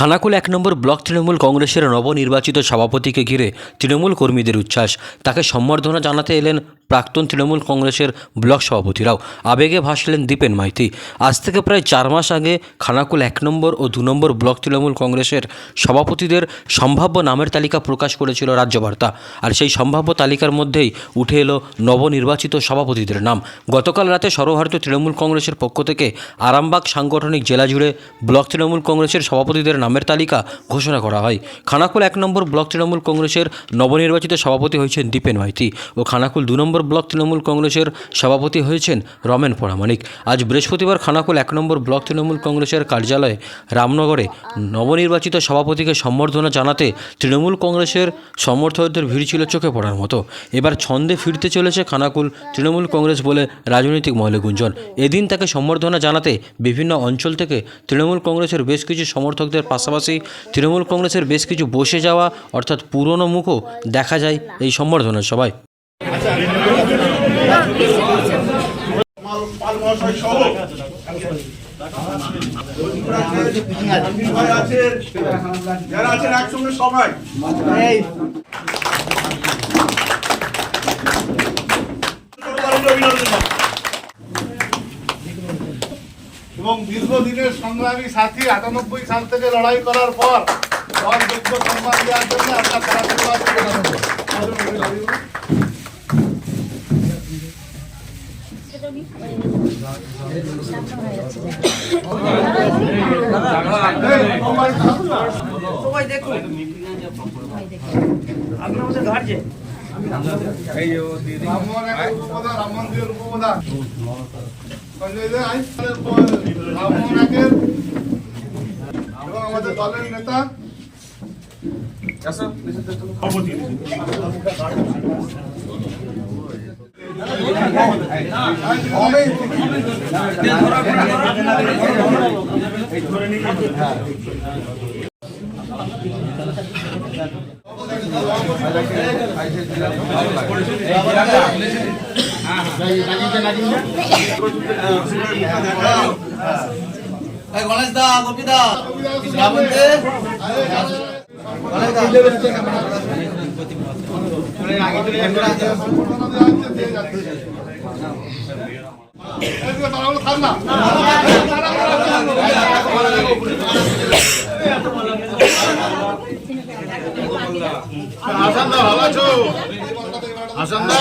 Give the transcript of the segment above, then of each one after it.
খানাকুল এক নম্বর ব্লক তৃণমূল কংগ্রেসের নবনির্বাচিত সভাপতিকে ঘিরে তৃণমূল কর্মীদের উচ্ছ্বাস। তাকে সম্বর্ধনা জানাতে এলেন প্রাক্তন তৃণমূল কংগ্রেসের ব্লক সভাপতিরাও। আবেগে ভাসলেন দীপেন মাইতি। আজ থেকে প্রায় চার মাস আগে খানাকুল এক নম্বর ও দু নম্বর ব্লক তৃণমূল কংগ্রেসের সভাপতিদের সম্ভাব্য নামের তালিকা প্রকাশ করেছিল রাজ্যবার্তা। আর সেই সম্ভাব্য তালিকার মধ্যেই উঠে এলো নবনির্বাচিত সভাপতিদের নাম। গতকাল রাতে সর্বভারতীয় তৃণমূল কংগ্রেসের পক্ষ থেকে আরামবাগ সাংগঠনিক জেলা জুড়ে ব্লক তৃণমূল কংগ্রেসের সভাপতিদের নামের তালিকা ঘোষণা করা হয়। খানাকুল এক নম্বর ব্লক তৃণমূল কংগ্রেসের নবনির্বাচিত সভাপতি হয়েছেন দীপেন মাইতি ও খানাকুল দু নম্বর ব্লক তৃণমূল কংগ্রেসের সভাপতি হয়েছেন রমেন পরামানিক আজ বৃহস্পতিবার খানাকুল এক নম্বর ব্লক তৃণমূল কংগ্রেসের কার্যালয়ে রামনগরে নবনির্বাচিত সভাপতিকে সম্বর্ধনা জানাতে তৃণমূল কংগ্রেসের সমর্থকদের ভিড় ছিল চোখে পড়ার মতো। এবার ছন্দে ফিরতে চলেছে খানাকুল তৃণমূল কংগ্রেস বলে রাজনৈতিক মহলে গুঞ্জন। এদিন তাকে সম্বর্ধনা জানাতে বিভিন্ন অঞ্চল থেকে তৃণমূল কংগ্রেসের বেশ কিছু সমর্থকদের পাশাপাশি তৃণমূল কংগ্রেসের বেশ কিছু বসে যাওয়া অর্থাৎ পুরনো মুখও দেখা যায় এই সম্বর্ধনা সভায়। এবং দীর্ঘদিনের সংগ্রামী সাথী, আটানব্বই সাল থেকে লড়াই করার পর দল যোগ্য সম্মান দেওয়ার জন্য আমরা খেলাধুলা রামমোহন একের উপপ্রধান, রাম মন্দিরের উপপ্রধান। সঞ্জয় দে আইনস্টাইনের প- রামমোহন একের। এবং আমাদের দলের নেতা। গণেশ দা গোপী দা শ্রাবন্তী এদিকে তাড়াহুড়ো থাক না। আসান্দা ভালো আছো আসান্দা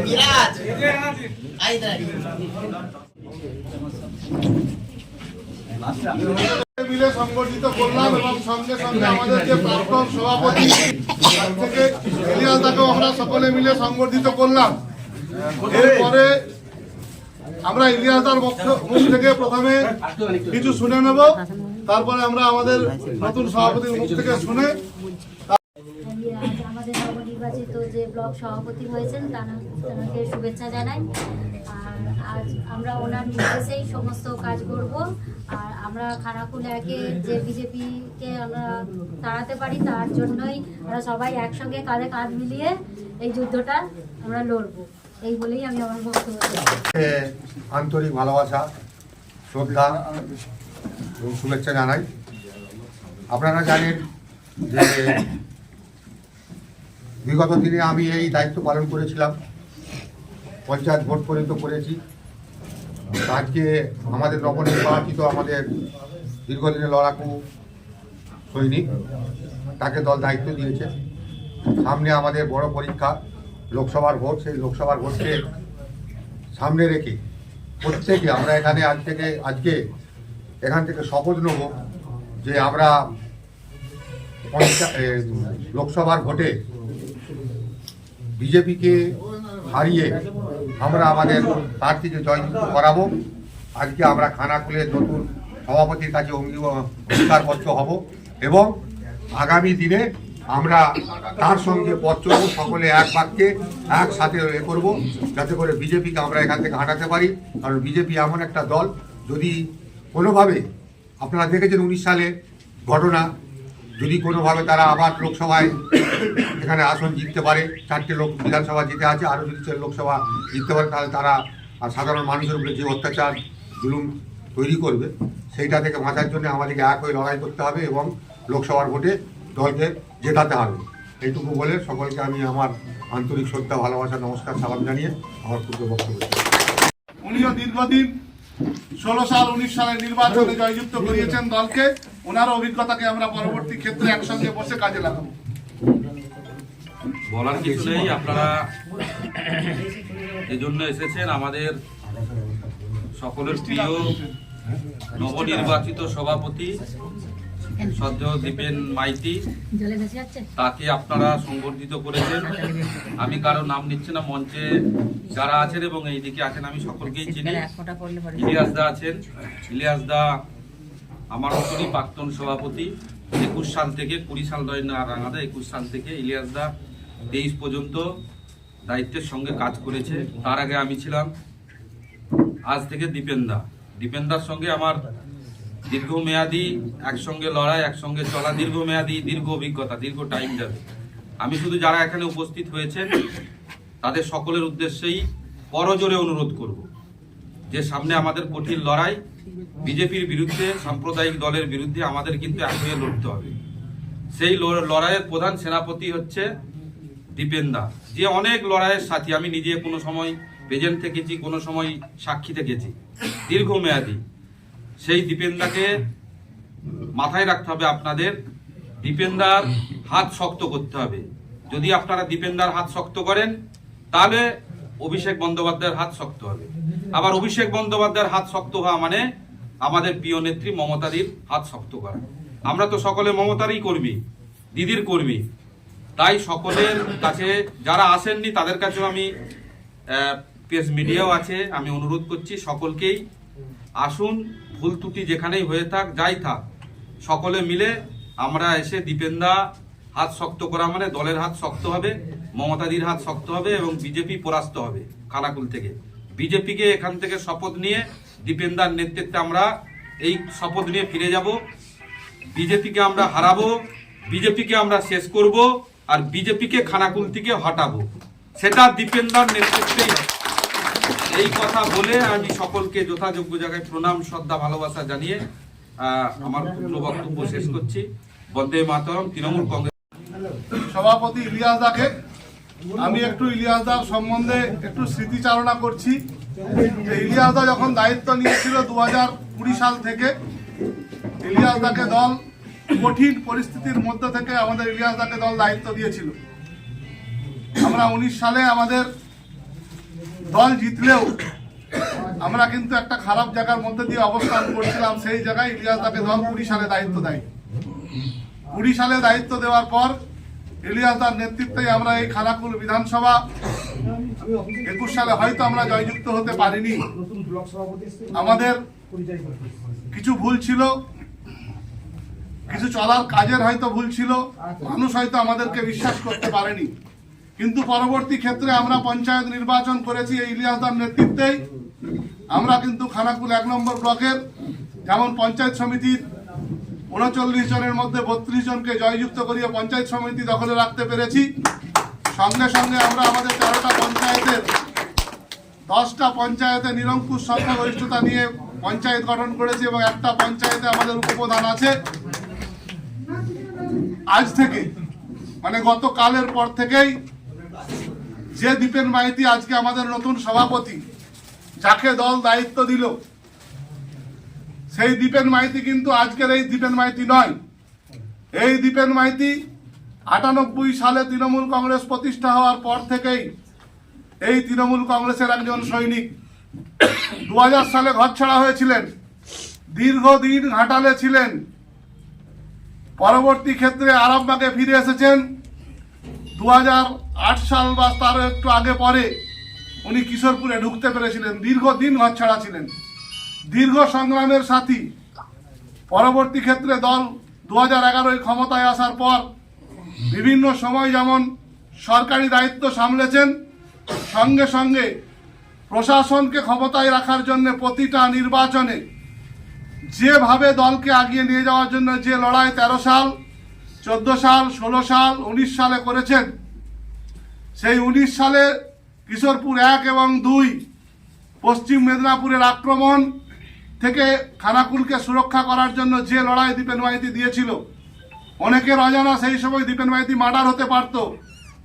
মিরাজ আই দা মিলে সংগঠিত করলাম এবং সঙ্গে সঙ্গে আমাদের যে প্রাক্তন সভাপতি থেকে দাকেও আমরা সকলে মিলে সংগঠিত করলাম। এরপরে আমরা ইলিয়াস দার বক্ত- মুখ থেকে প্রথমে কিছু শুনে নেব। তারপরে আমরা আমাদের নতুন সভাপতির মুখ থেকে শুনে আমাদের নবনির্বাচিত যে ব্লক সভাপতি হয়েছেন তানাকে শুভেচ্ছা জানাই। আর আজ আমরা ওনার নির্দেশেই সমস্ত কাজ করব। আমরা খানাকুল একে যে বিজেপিকে আমরা তাড়াতে পারি, তার জন্যই আমরা সবাই একসঙ্গে কাঁধে কাঁধ মিলিয়ে এই যুদ্ধটা আমরা লড়বো। এই বলেই আমি আমার বক্তব্য আন্তরিক ভালোবাসা, শ্রদ্ধা শুভেচ্ছা জানাই। আপনারা জানেন যে বিগত দিনে আমি এই দায়িত্ব পালন করেছিলাম, পঞ্চায়েত ভোট পর্যন্ত করেছি। আজকে আমাদের নবনির্বাচিত আমাদের দীর্ঘদিনের লড়াকু সৈনিক, তাকে দল দায়িত্ব দিয়েছে। সামনে আমাদের বড় পরীক্ষা, লোকসভার ভোট, সেই লোকসভার ভোটকে সামনে রেখে প্রত্যেকে আমরা এখানে আজ থেকে, আজকে এখান থেকে শপথ নেব যে আমরা লোকসভার ভোটে বিজেপিকে হারিয়ে আমরা আমাদের প্রার্থীকে জয়যুক্ত করাবো। আজকে আমরা খানাকুলের নতুন সভাপতির কাছে অঙ্গী- অঙ্গীকারবদ্ধ হব এবং আগামী দিনে আমরা তার সঙ্গে পথ চলবো, সকলে এক বাক্যে একসাথে এ করব, যাতে করে বিজেপিকে আমরা এখান থেকে হাঁটাতে পারি। কারণ বিজেপি এমন একটা দল, যদি কোনোভাবে, আপনারা দেখেছেন উনিশ সালে ঘটনা যদি কোনোভাবে তারা আবার লোকসভায় এখানে আসন জিততে পারে, চারটে লোক বিধানসভা জিতে আছে, আরও যদি লোকসভা জিততে পারে, তাহলে তারা আর সাধারণ মানুষের উপরে যে অত্যাচার জুলুম তৈরি করবে, সেইটা থেকে বাঁচার জন্য আমাদেরকে এক হয়ে লড়াই করতে হবে এবং লোকসভার ভোটে দলকে জেতাতে হবে। এইটুকু বলে সকলকে আমি আমার আন্তরিক শ্রদ্ধা, ভালোবাসা, নমস্কার, সালাম জানিয়ে আমার ক্ষুদ্র বক্তব্য উনিও দীর্ঘদিন, ষোলো সাল, উনিশ সালের নির্বাচনে জয়যুক্ত করিয়েছেন দলকে। ওনার অভিজ্ঞতাকে আমরা পরবর্তী ক্ষেত্রে একসঙ্গে বসে কাজে লাগাবো। বলার কিছু নেই আপনারা এজন্য এসেছেন আমাদের সকলের প্রিয় নবনির্বাচিত সভাপতি সদ্য দীপেন মাইতি। তাকে আপনারা সংবর্ধিত করেছেন। আমি কারও নাম নিচ্ছি না মঞ্চে যারা আছেন এবং এইদিকে আছেন আমি সকলকেই চিনি। ইলিয়াস দা আছেন। ইলিয়াস দা আমার মতনই প্রাক্তন সভাপতি, একুশ সাল থেকে, কুড়ি সাল নয় না, রাঙাদা, একুশ সাল থেকে ইলিয়াস দা তেইশ পর্যন্ত দায়িত্বের সঙ্গে কাজ করেছে। তার আগে আমি ছিলাম, আজ থেকে দীপেন্দা দীপেন্দার সঙ্গে আমার দীর্ঘমেয়াদি একসঙ্গে লড়াই, একসঙ্গে চলা, দীর্ঘমেয়াদী, দীর্ঘ অভিজ্ঞতা, দীর্ঘ টাইম যাবে আমি শুধু যারা এখানে উপস্থিত হয়েছেন, তাদের সকলের উদ্দেশ্যেই করজোরে অনুরোধ করব। যে সামনে আমাদের কঠিন লড়াই, বিজেপির বিরুদ্ধে, সাম্প্রদায়িক দলের বিরুদ্ধে আমাদের কিন্তু এক লড়তে হবে। সেই লড়াইয়ের প্রধান সেনাপতি হচ্ছে দীপেন্দা যে অনেক লড়াইয়ের সাথী, আমি নিজে কোনো সময় প্রেজেন্ট থেকেছি, কোনো সময় সাক্ষী থেকেছি, দীর্ঘমেয়াদী। সেই দীপেন্দাকে মাথায় রাখতে হবে আপনাদের দীপেন্দার হাত শক্ত করতে হবে। যদি আপনারা দীপেন্দার হাত শক্ত করেন, তাহলে অভিষেক বন্দ্যোপাধ্যায়ের হাত শক্ত হবে। আবার অভিষেক বন্দ্যোপাধ্যায়ের হাত শক্ত হওয়া মানে আমাদের প্রিয় নেত্রী মমতাদির হাত শক্ত করা। আমরা তো সকলে মমতারই কর্মী, দিদির কর্মী। তাই সকলের কাছে যারা আসেননি তাদের কাছেও আমি প্রেস মিডিয়াও আছে, আমি অনুরোধ করছি সকলকেই আসুন, ভুল ত্রুটি যেখানেই হয়ে থাক, যাই থাক, সকলে মিলে আমরা এসে দীপেন্দা হাত শক্ত করা মানে দলের হাত শক্ত হবে, মমতাদির হাত শক্ত হবে এবং বিজেপি পরাস্ত হবে খানাকুল থেকে। বিজেপিকে এখান থেকে শপথ নিয়ে দীপেন্দার নেতৃত্বে আমরা এই শপথ নিয়ে ফিরে যাব। বিজেপিকে আমরা হারাবো, বিজেপিকে আমরা শেষ করব আর বিজেপিকে খানাকুল থেকে হটাবো। সেটা দীপেন্দার নেতৃত্বেই। এই কথা বলে আমি সকলকে যথাযোগ্য জায়গায় প্রণাম, শ্রদ্ধা, ভালোবাসা জানিয়ে আমার ক্ষুদ্র বক্তব্য শেষ করছি। বন্দে মাতরম, তৃণমূল কংগ্রেস সভাপতি ইলিয়াস দাকে। আমি একটু ইলিয়াস দার সম্বন্ধে একটু স্মৃতিচারণা করছি। যে ইলিয়াস দা যখন দায়িত্ব নিয়েছিল দু হাজার কুড়ি সাল থেকে, ইলিয়াস দাকে দল কঠিন পরিস্থিতির মধ্যে থেকে আমাদের ইলিয়াস দাকে দল দায়িত্ব দিয়েছিল। আমরা উনিশ সালে আমাদের দল জিতলেও আমরা কিন্তু একটা খারাপ জায়গার মধ্যে দিয়ে অবস্থান করছিলাম, সেই জায়গায় ইলিয়াস দাকে দল কুড়ি সালে দায়িত্ব দেয়। কুড়ি সালে দায়িত্ব দেওয়ার পর ইলিয়াস দার নেতৃত্বে আমরা এই খানাকুল বিধানসভা একুশ সালে হয়তো আমরা জয়যুক্ত হতে পারিনি। আমাদের কিছু ভুল ছিল, কিছু চলার কাজের হয়তো ভুল ছিল, মানুষ হয়তো আমাদেরকে বিশ্বাস করতে পারেনি। কিন্তু পরবর্তী ক্ষেত্রে আমরা পঞ্চায়েত নির্বাচন করেছি এই ইলিয়াস দার নেতৃত্বেই। আমরা কিন্তু খানাকুল এক নম্বর ব্লকের, যেমন পঞ্চায়েত সমিতির উনচল্লিশ জনের মধ্যে বত্রিশ জনকে জয়যুক্ত করিয়ে পঞ্চায়েত সমিতি দখলে রাখতে পেরেছি। সঙ্গে সঙ্গে আমরা আমাদের তেরোটা পঞ্চায়েতের দশটা পঞ্চায়েতে নিরঙ্কুশ সংখ্যাগরিষ্ঠতা নিয়ে পঞ্চায়েত গঠন করেছি এবং একটা পঞ্চায়েতে আমাদের উপপ্রধান আছে। আজ থেকে মানে গতকালের পর থেকেই যে দীপেন মাইতি আজকে আমাদের নতুন সভাপতি, যাকে দল দায়িত্ব দিল সেই দীপেন মাইতি কিন্তু আজকের এই দীপেন মাইতি নয়। এই দীপেন মাইতি আটানব্বই সালে তৃণমূল কংগ্রেস প্রতিষ্ঠা হওয়ার পর থেকেই এই তৃণমূল কংগ্রেসের একজন সৈনিক। দু হাজার সালে ঘর ছাড়া হয়েছিলেন, দীর্ঘদিন ঘাটালে ছিলেন। পরবর্তী ক্ষেত্রে আরামবাগে ফিরে এসেছেন। দু হাজার আট সাল বা তার একটু আগে পরে উনি কিশোরপুরে ঢুকতে পেরেছিলেন, দীর্ঘদিন ঘর ছাড়া ছিলেন। দীর্ঘ সংগ্রামের সাথী। পরবর্তী ক্ষেত্রে দল দু হাজার এগারোয় ক্ষমতায় আসার পর বিভিন্ন সময় যেমন সরকারি দায়িত্ব সামলেছেন, সঙ্গে সঙ্গে প্রশাসনকে ক্ষমতায় রাখার জন্য প্রতিটা নির্বাচনে যেভাবে দলকে আগিয়ে নিয়ে যাওয়ার জন্য যে লড়াই তেরো সাল, চোদ্দ সাল, ষোলো সাল, উনিশ সালে করেছেন, সেই উনিশ সালে কিশোরপুর এক এবং দুই পশ্চিম মেদিনীপুরের আক্রমণ থেকে খানাকুলকে সুরক্ষা করার জন্য যে লড়াই দীপেন মাইতি দিয়েছিল, অনেকের অজানা সেই সময় দীপেন মাইতি মার্ডার হতে পারত।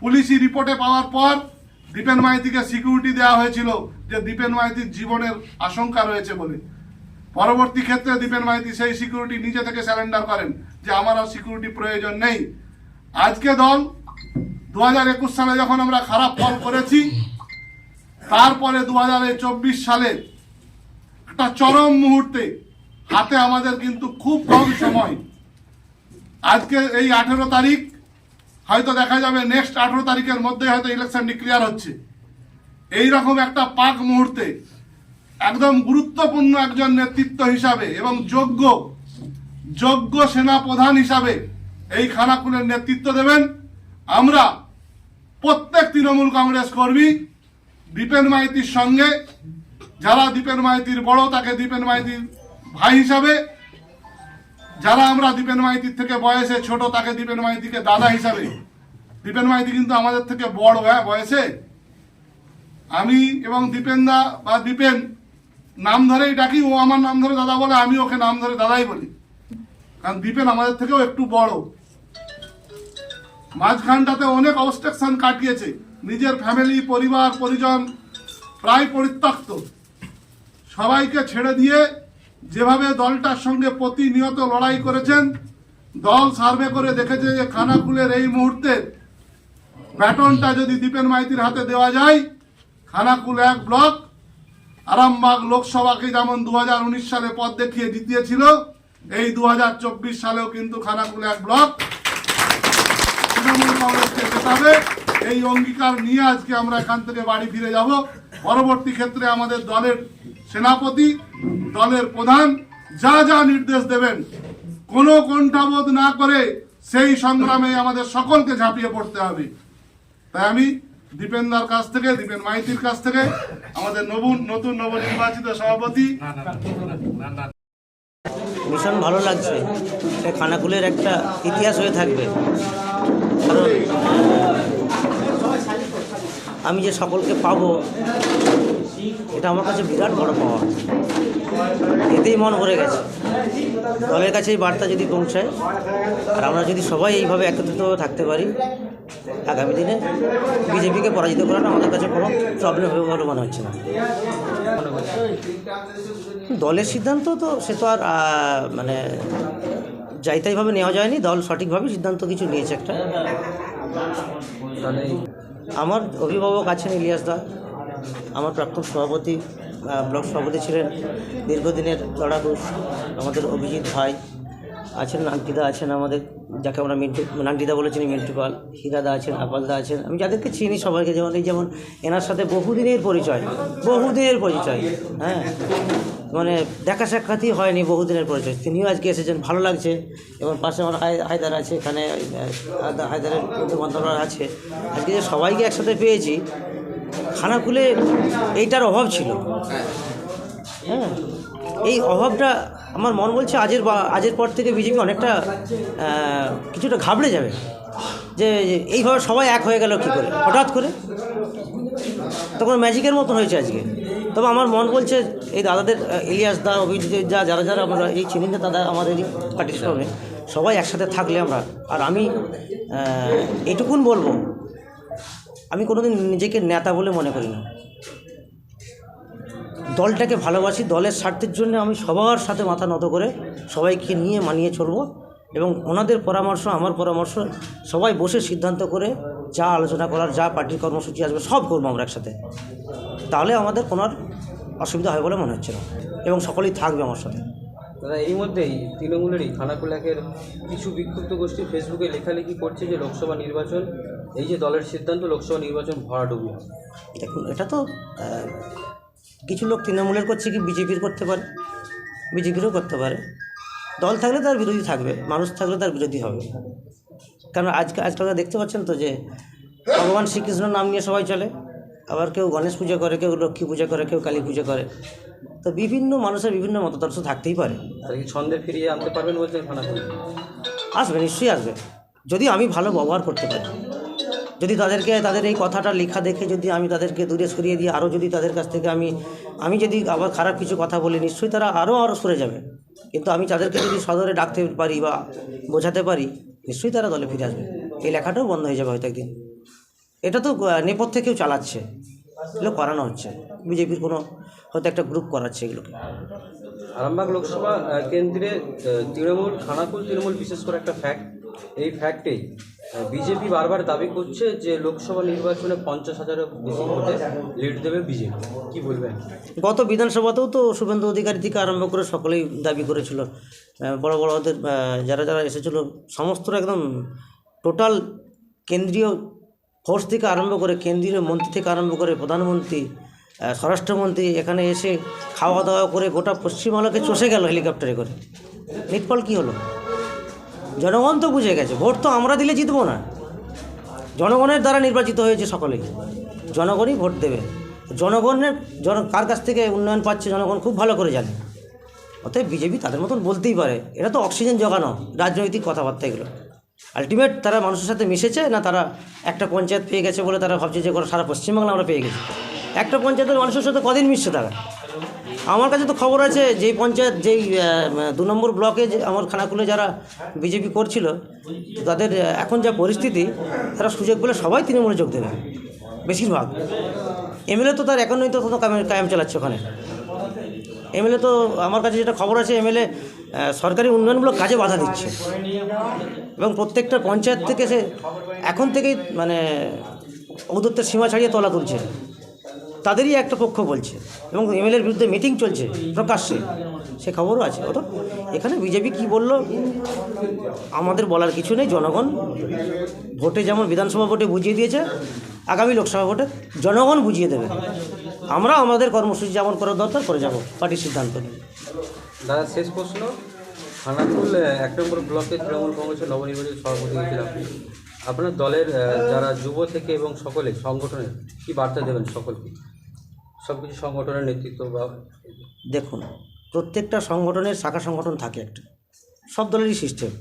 পুলিশি রিপোর্টে পাওয়ার পর দীপেন মাইতিকে সিকিউরিটি দেওয়া হয়েছিল যে দীপেন মাইতির জীবনের আশঙ্কা রয়েছে বলে। পরবর্তী ক্ষেত্রে দীপেন মাইতি সেই সিকিউরিটি নিজে থেকে স্যালেন্ডার করেন যে আমার আর সিকিউরিটি প্রয়োজন নেই। আজকে দল দু হাজার একুশ সালে যখন আমরা খারাপ ফল করেছি, তারপরে দু হাজার চব্বিশ সালে একটা চরম মুহূর্তে হাতে আমাদের কিন্তু খুব কম সময়। আজকে এই আঠেরো তারিখ, হয়তো দেখা যাবে নেক্সট আঠেরো তারিখের মধ্যে হয়তো ইলেকশন ডিক্লেয়ার হচ্ছে। এই রকম একটা পাক মুহূর্তে, একদম গুরুত্বপূর্ণ একজন নেতৃত্ব হিসাবে এবং যোগ্য যোগ্য সেনা প্রধান হিসাবে এই খানাকুলের নেতৃত্ব দেবেন। আমরা প্রত্যেক তৃণমূল কংগ্রেস কর্মী দীপেন মাইতির সঙ্গে যারা দীপেন মাইতির বড়, তাকে দীপেন মাইতির ভাই হিসাবে। যারা আমরা দীপেন মাইতির থেকে বয়সে ছোট, তাকে দীপেন মাইতিকে দাদা হিসাবে। দীপেন মাইতি কিন্তু আমাদের থেকে বড় হ্যাঁ বয়সে। আমি এবং দীপেন দা বা দীপেন, নাম ধরেই ডাকি, ও আমার নাম ধরে দাদা বলে, আমি ওকে নাম ধরে দাদাই বলি। কারণ দীপেন আমাদের থেকেও একটু বড়। মাঝখানটাতে অনেক অবস্ট্রাকশন কাটিয়েছে। নিজের ফ্যামিলি পরিবার, পরিজন প্রায় পরিত্যক্ত। সবাইকে ছেড়ে দিয়ে যেভাবে দলটার সঙ্গে প্রতিনিয়ত লড়াই করেছেন, দল সার্ভে করে দেখেছে যে খানাকুলের এই মুহূর্তে ব্যাটনটা যদি দীপেন মাইতির হাতে দেওয়া যায়, খানাকুল এক ব্লক, আরামবাগ লোকসভাকে যেমন দু হাজার উনিশ সালে পদ দেখিয়ে জিতিয়েছিল, এই দু হাজার চব্বিশ সালেও কিন্তু খানাকুল এক ব্লক। তৃণমূল কংগ্রেসকে জেতাবে, এই অঙ্গীকার নিয়ে আজকে আমরা এখান থেকে বাড়ি ফিরে যাব। পরবর্তী ক্ষেত্রে আমাদের দলের সেনাপতি, দলের প্রধান যা যা নির্দেশ দেবেন, কোনো কণ্ঠাবোধ না করে সেই সংগ্রামে আমাদের সকলকে ঝাঁপিয়ে পড়তে হবে। তাই আমি দীপেনদার কাছ থেকে, দীপেন মাইতির কাছ থেকে আমাদের নবুন, নতুন নবনির্বাচিত সভাপতি ভীষণ ভালো লাগছে। খানাকুলের একটা ইতিহাস হয়ে থাকবে। কারণ আমি যে সকলকে পাবো, এটা আমার কাছে বিরাট বড় পাওয়া। এতেই মন ভরে গেছে। দলের কাছে এই বার্তা যদি পৌঁছায়, আর আমরা যদি সবাই এইভাবে একত্রিত থাকতে পারি, আগামী দিনে বিজেপিকে পরাজিত করাটা আমাদের কাছে কোনো প্রবলেম হবে বলে মনে হচ্ছে না। দলের সিদ্ধান্ত তো সে তো আর মানে যাইতাইভাবে নেওয়া যায়নি। দল সঠিকভাবে সিদ্ধান্ত কিছু নিয়েছে একটা। আমার অভিভাবক আছেন ইলিয়াস দা। আমার প্রাক্তন সভাপতি ব্লক সভাপতি ছিলেন দীর্ঘদিনের লড়াকু আমাদের অভিজিৎ ভাই। আছেন নান্টিদা আছেন আমাদের, যাকে আমরা মিন্টু নান্টিদা বলে চিনি মিন্টু পাল। হীরাদা আছেন আপালদা আছেন। আমি যাদেরকে চিনি সবাইকে যেমন, এই যেমন, এনার সাথে বহুদিনের পরিচয় বহুদিনের পরিচয় হ্যাঁ। মানে দেখা সাক্ষাৎই হয়নি বহুদিনের পরিচয়। তিনিও আজকে এসেছেন, ভালো লাগছে এবং পাশে আমার হায়- হায়দার আছে, এখানে হায়দারের বন্ধু বান্ধবরা আছে। আজকে যে সবাইকে একসাথে পেয়েছি, খানাকুলে এইটার অভাব ছিল। হ্যাঁ এই অভাবটা আমার মন বলছে আজের আজের পর থেকে বিজেপি অনেকটা কিছুটা ঘাবড়ে যাবে। যে এইভাবে সবাই এক হয়ে গেল কী করে? হঠাৎ করে? তখন ম্যাজিকের মতন হয়েছে আজকে। তবে আমার মন বলছে, এই দাদাদের ইলিয়াস দা, অভিজিৎ যা যারা যারা আমরা এই চিনি না দাদা আমাদের এই সঙ্গে সবাই একসাথে থাকলে আমরা, আর আমি এটুকুন বলব, আমি কোনোদিন নিজেকে নেতা বলে মনে করি না। দলটাকে ভালোবাসি, দলের স্বার্থের জন্য আমি সবার সাথে মাথা নত করে সবাইকে নিয়ে মানিয়ে চলবো এবং ওনাদের পরামর্শ, আমার পরামর্শ, সবাই বসে সিদ্ধান্ত করে যা আলোচনা করার, যা পার্টির কর্মসূচি আসবে, সব করব আমরা একসাথে। তাহলে আমাদের কোনো আর অসুবিধা হয় বলে মনে হচ্ছে না এবং সকলেই থাকবে আমার সাথে। দাদা এই মধ্যেই তৃণমূলেরই খানাকুল একের কিছু বিক্ষুব্ধ গোষ্ঠী ফেসবুকে লেখালেখি করছে যে লোকসভা নির্বাচন এই যে দলের সিদ্ধান্ত লোকসভা নির্বাচন ভরাডুবি। হবে দেখুন এটা তো কিছু লোক তৃণমূলের করছে কি বিজেপির করতে পারে? বিজেপিরও করতে পারে। দল থাকলে তার বিরোধী থাকবে মানুষ থাকলে তার বিরোধী হবে। কারণ আজকে আজকাল দেখতে পাচ্ছেন তো যে ভগবান শ্রীকৃষ্ণর নাম নিয়ে সবাই চলে। আবার কেউ গণেশ পূজা করে কেউ লক্ষ্মী পূজা করে কেউ কালী পূজা করে। তো বিভিন্ন মানুষের বিভিন্ন মতাদর্শ থাকতেই পারে। আর কি ছন্দে ফিরিয়ে আনতে পারবেন বলছেন আসবে নিশ্চয়ই আসবে। যদি আমি ভালো ব্যবহার করতে পারি। যদি তাদেরকে তাদের এই কথাটা লেখা দেখে যদি আমি তাদেরকে দূরে সরিয়ে দিই আরও যদি তাদের কাছ থেকে আমি আমি যদি আবার খারাপ কিছু কথা বলি নিশ্চয়ই তারা আরও আরও সরে যাবে। কিন্তু আমি তাদেরকে যদি সদরে ডাকতে পারি বা বোঝাতে পারি নিশ্চয়ই তারা দলে ফিরে আসবে। এই লেখাটাও বন্ধ হয়ে যাবে হয়তো একদিন। এটা তো আহ, নেপথ্যে কেউ চালাচ্ছে। এগুলো করানো হচ্ছে। বিজেপির কোনো হয়তো একটা গ্রুপ করাচ্ছে এগুলোকে। আরামবাগ লোকসভা কেন্দ্রে তৃণমূল খানাকুল তৃণমূল বিশেষ করে একটা ফ্যাক্ট এই ফ্যাক্টেই বিজেপি বারবার দাবি করছে যে লোকসভা নির্বাচনে পঞ্চাশ হাজারের বেশি ভোটে লিড দেবে বিজেপি। কি বলবেন? গত বিধানসভাতেও তো শুভেন্দু অধিকারী থেকে আরম্ভ করে সকলেই দাবি করেছিল। বড় বড় ওদের যারা যারা এসেছিল সমস্তরা একদম টোটাল কেন্দ্রীয় ফোর্স থেকে আরম্ভ করে কেন্দ্রীয় মন্ত্রী থেকে আরম্ভ করে প্রধানমন্ত্রী স্বরাষ্ট্রমন্ত্রী, এখানে এসে খাওয়া দাওয়া করে গোটা পশ্চিমবাংলাকে চষে গেল হেলিকপ্টারে করে। নিটফল কী হলো? জনগণ তো বুঝে গেছে, ভোট তো আমরা দিলে জিতবো না। জনগণের দ্বারা নির্বাচিত হয়েছে সকলেই জনগণই ভোট দেবে। জনগণের, জন, কার কাছ থেকে উন্নয়ন পাচ্ছে জনগণ খুব ভালো করে জানে। অতএব বিজেপি তাদের মতন বলতেই পারে। এটা তো অক্সিজেন জোগানো, রাজনৈতিক কথাবার্তা এগুলো। আলটিমেট তারা মানুষের সাথে মিশেছে, না তারা একটা পঞ্চায়েত পেয়ে গেছে বলে তারা ভাবছে যে সারা পশ্চিমবাংলা আমরা পেয়ে গেছি। একটা পঞ্চায়েতের মানুষের সাথে কদিন মিশছে তারা? আমার কাছে তো খবর আছে, যেই পঞ্চায়েত, যেই দু নম্বর ব্লকে যে আমার খানাকুলে যারা বিজেপি করছিল, তাদের এখন যা পরিস্থিতি, তারা সুযোগ পেলে সবাই তৃণমূলে যোগ দেবে, বেশিরভাগ। এমএলএ তো তার একান্নই তো কায়াম চালাচ্ছে ওখানে। এমএলএ তো, আমার কাছে যেটা খবর আছে, এমএলএ সরকারি উন্নয়নমূলক কাজে বাধা দিচ্ছে। এবং প্রত্যেকটা পঞ্চায়েত থেকে সে এখন থেকেই মানে ঔদত্তের সীমা ছাড়িয়ে তলা তুলছে। তাদেরই একটা পক্ষ বলছে। এবং এমএলএর বিরুদ্ধে মিটিং চলছে প্রকাশ্যে। সে খবরও আছে। অত এখানে বিজেপি কি বলল? আমাদের বলার কিছু নেই। জনগণ ভোটে যেমন বিধানসভা ভোটে বুঝিয়ে দিয়েছে, আগামী লোকসভা ভোটে জনগণ বুঝিয়ে দেবে। আমরা আমাদের কর্মসূচি যেমন করার দরকার, করে যাব। পার্টির সিদ্ধান্ত নিয়ে। দাদা, শেষ প্রশ্ন। খানাকুল এক নম্বর ব্লকে তৃণমূল কংগ্রেসের নবনির্বাচিত সভাপতি হয়েছিলাম আপনার দলের যারা যুব থেকে এবং সকলে, সংগঠনের, কি বার্তা দেবেন সকলকে? সব কিছু সংগঠনের নেতৃত্ব বা দেখুন, প্রত্যেকটা সংগঠনের শাখা সংগঠন থাকে একটা। সব দলেরই সিস্টেম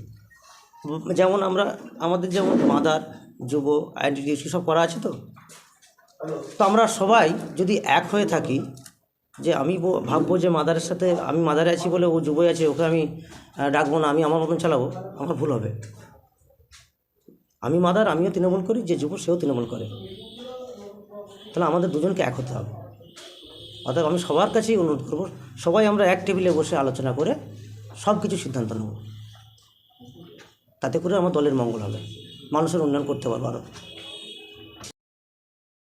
যেমন আমরা, আমাদের যেমন মাদার, যুব আইডেন্টিটি সব করা আছে তো? তো আমরা সবাই যদি এক হয়ে থাকি যে আমি ভাববো যে মাদারের সাথে আমি মাদারে আছি বলে ও যুবই আছে, ওকে আমি ডাকবো না, আমি আমার মতন চালাবো, আমার ভুল হবে। আমি মাদার, আমিও তৃণমূল করি, যে যুব সেও তৃণমূল করে। তাহলে আমাদের দুজনকে এক হতে হবে। অর্থাৎ আমি সবার কাছেই অনুরোধ করব, সবাই আমরা এক টেবিলে বসে আলোচনা করে সব কিছু সিদ্ধান্ত নেব। তাতে করে আমার দলের মঙ্গল হবে। মানুষের উন্নয়ন করতে পারব আরও